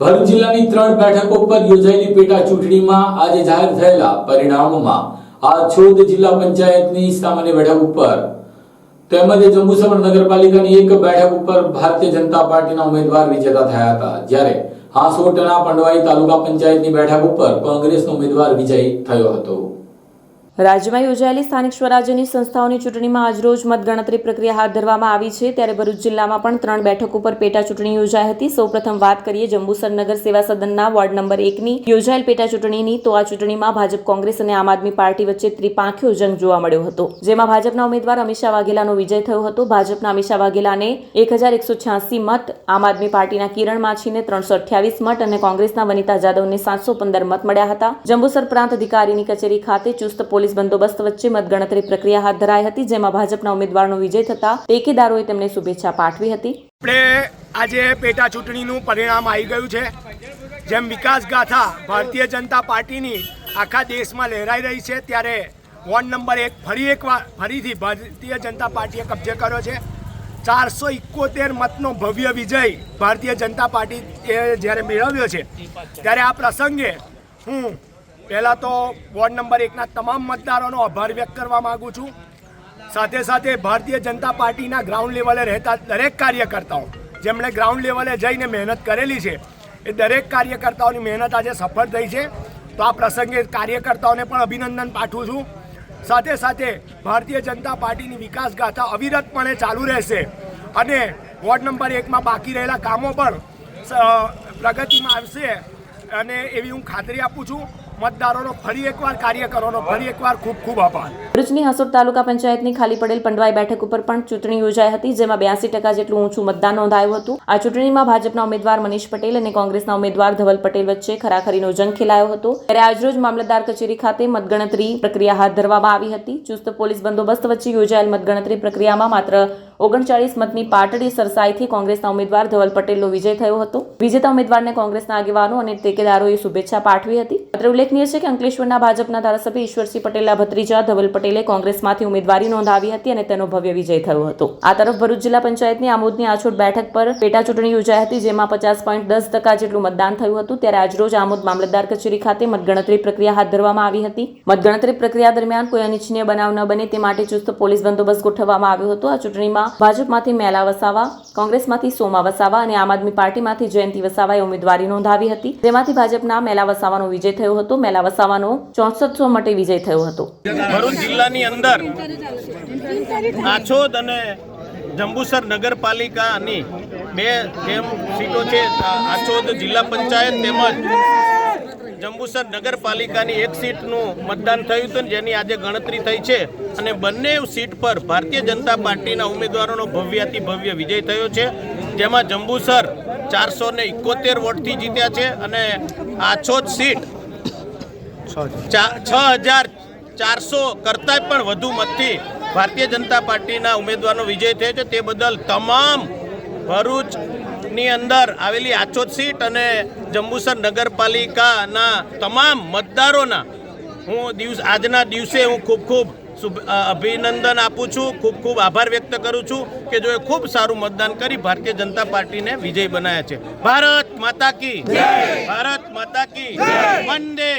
ભરૂચ જિલ્લાની ત્રણ બેઠકો પર યોજાયેલી પેટા ચૂંટણીમાં આજે જાહેર થયેલા પરિણામોમાં આછોદ જિલ્લા પંચાયતની સામાન્ય બેઠક ઉપર તેમજ જંબુસર નગરપાલિકાની એક બેઠક ઉપર ભારતીય જનતા પાર્ટીના ઉમેદવાર વિજેતા થયા હતા. જ્યારે હાંસોટના પંડવાઈ તાલુકા પંચાયતની બેઠક ઉપર કોંગ્રેસનો ઉમેદવાર વિજય થયો હતો. રાજ્યમાં યોજાયેલી સ્થાનિક સ્વરાજ્યની સંસ્થાઓની ચૂંટણીમાં આજરોજ મતગણતરી પ્રક્રિયા હાથ ધરવામાં આવી છે. ત્યારે ભરૂચ જિલ્લામાં પણ ત્રણ બેઠક ઉપર પેટા ચૂંટણી યોજાઈ હતી. સૌપ્રથમ વાત કરીએ જંબુસર નગર સેવા સદનના વોર્ડ નંબર એકની. યોજાયેલ પેટા ચૂંટણીની તો આ ચૂંટણીમાં ભાજપ, કોંગ્રેસ અને આમ આદમી પાર્ટી વચ્ચે ત્રિપાંખ્યો જંગ જોવા મળ્યો હતો. જેમાં ભાજપના ઉમેદવાર અમિશા વાઘેલાનો વિજય થયો હતો. ભાજપના અમિશા વાઘેલાને એક હજાર એકસો છ્યાસી મત, આમ આદમી પાર્ટીના કિરણ માછીને ત્રણસો અઠ્યાવીસ મત અને કોંગ્રેસના વનિતા જાદવને સાતસો પંદર મત મળ્યા હતા. જંબુસર પ્રાંત અધિકારીની કચેરી ખાતે ચુસ્ત પોલીસ બંદોબસ્ત વચ્ચે મતગણતરી પ્રક્રિયા હાથ ધરાઈ હતી, જેમાં ભાજપના ઉમેદવારનો વિજય થતા ટેકેદારોએ તેમને શુભેચ્છા પાઠવી હતી. આપણે આજે પેટા ચૂંટણીનું પરિણામ આવી ગયું છે. જેમ વિકાસ ગાથા ભારતીય જનતા પાર્ટીની આખા દેશમાં લહેરાઈ રહી છે, ત્યારે વોર્ડ નંબર એક ફરી એકવાર, ફરીથી ભારતીય જનતા પાર્ટીએ કબજે કર્યો છે. ચારસો ઇકોતેર મતનો ભવ્ય વિજય ભારતીય જનતા પાર્ટીએ જ્યારે મેળવ્યો છે, ત્યારે આ પ્રસંગે હું પહેલાં તો વોર્ડ નંબર એકના તમામ મતદારોનો આભાર વ્યક્ત કરવા માગું છું. સાથે સાથે ભારતીય જનતા પાર્ટીના ગ્રાઉન્ડ લેવલે રહેતા દરેક કાર્યકર્તાઓ, જેમણે ગ્રાઉન્ડ લેવલે જઈને મહેનત કરેલી છે, એ દરેક કાર્યકર્તાઓની મહેનત આજે સફળ થઈ છે. તો આ પ્રસંગે કાર્યકર્તાઓને પણ અભિનંદન પાઠવું છું. સાથે સાથે ભારતીય જનતા પાર્ટીની વિકાસ ગાથા અવિરતપણે ચાલુ રહેશે અને વોર્ડ નંબર એકમાં બાકી રહેલા કામો પણ પ્રગતિમાં આવશે અને એવી હું ખાતરી આપું છું. મતદારોનો ફરી એકવાર કાર્યકરોનો ફરી એકવાર ખૂબ ખૂબ આભાર. ભરૂચની હસોડ તાલુકા પંચાયતની ખાલી પડેલ પંડવાઈ બેઠક ઉપર પણ ચૂંટણી યોજાઈ હતી, જેમાં બ્યાસી ટકા જેટલું ઊંચું મતદાન નોંધાયું હતું. આ ચૂંટણીમાં ભાજપના ઉમેદવાર મનીષ પટેલ અને કોંગ્રેસના ઉમેદવાર ધવલ પટેલ વચ્ચે ખરાખરીનો જંગ ખેલાયો હતો. ત્યારે આજરોજ મામલતદાર કચેરી ખાતે મતગણતરી પ્રક્રિયા હાથ ધરવામાં આવી હતી. ચુસ્ત પોલીસ બંદોબસ્ત વચ્ચે યોજાયેલ મતગણતરી પ્રક્રિયામાં માત્ર ઓગણચાળીસ મતની પાટડી સરસાઈથી કોંગ્રેસના ઉમેદવાર ધવલ પટેલનો વિજય થયો હતો. વિજેતા ઉમેદવારને કોંગ્રેસના આગેવાનો અને ટેકેદારોએ શુભેચ્છા પાઠવી હતી. અત્રે ઉલ્લેખનીય છે કે અંકલેશ્વરના ભાજપના ધારાસભ્ય ઈશ્વરસિંહ પટેલના ભત્રીજા ધવલ પટેલે કોંગ્રેસમાંથી ઉમેદવારી નોંધાવી હતી અને તેનો ભવ્ય વિજય થયો હતો. આ તરફ ભરૂચ જિલ્લા પંચાયતની આમોદની આછોડ બેઠક પર પેટા ચૂંટણી યોજાઈ હતી, જેમાં પચાસ પોઈન્ટ દસ ટકા જેટલું મતદાન થયું હતું. ત્યારે આજરોજ આમોદ મામલતદાર કચેરી ખાતે મતગણતરી પ્રક્રિયા હાથ ધરવામાં આવી હતી. મતગણતરી પ્રક્રિયા દરમિયાન કોઈ અનિચ્છનીય બનાવ ન બને તે માટે ચુસ્ત પોલીસ બંદોબસ્ત ગોઠવવામાં આવ્યો હતો. આ ચૂંટણીમાં ભાજપમાંથી મેલા વસાવા કોંગ્રેસમાંથી સોમા વસાવા અને આમ આદમી પાર્ટીમાંથી જયંતિ વસાવાએ ઉમેદવારી નોંધાવી હતી. જેમાંથી ભાજપના મેલા વસાવાનો વિજય થયો હતો. મેલા વસાવાનો ચોસઠસો મટે વિજય થયો હતો. ભરૂચ જિલ્લાની અંદર આછોદ અને જંબુસર નગરપાલિકાની બે જેમ સીટો છે આછોદ જિલ્લા પંચાયત તેમજ જંબુસર નગરપાલિકાની એક સીટનું મતદાન થયું હતું જેની આજે ગણતરી થઈ છે. અને બંને સીટ પર ભારતીય જનતા પાર્ટીના ઉમેદવારોનો ભવ્યાતિ ભવ્ય વિજય થયો છે. જેમાં જંબુસર ચારસો ને ઇકોતેર વોટથી જીત્યા છે અને આછોદ સીટ છ હજાર ચારસો કરતાં પણ વધુ મતથી ભારતીય જનતા પાર્ટીના ઉમેદવારનો વિજય થયો છે. તે બદલ તમામ ભરૂચની અંદર આવેલી આચોદ સીટ અને જંબુસર નગરપાલિકાના તમામ મતદારોના હું દિવસ, આજના દિવસે હું ખૂબ ખૂબ અભિનંદન આપું છું. ખૂબ ખૂબ આભાર વ્યક્ત કરું છું કે જો એ ખૂબ સારું મતદાન કરી ભારતીય જનતા પાર્ટીને વિજય બનાવ્યા છે. ભારત માતા કી ભારત માતા કી વંદે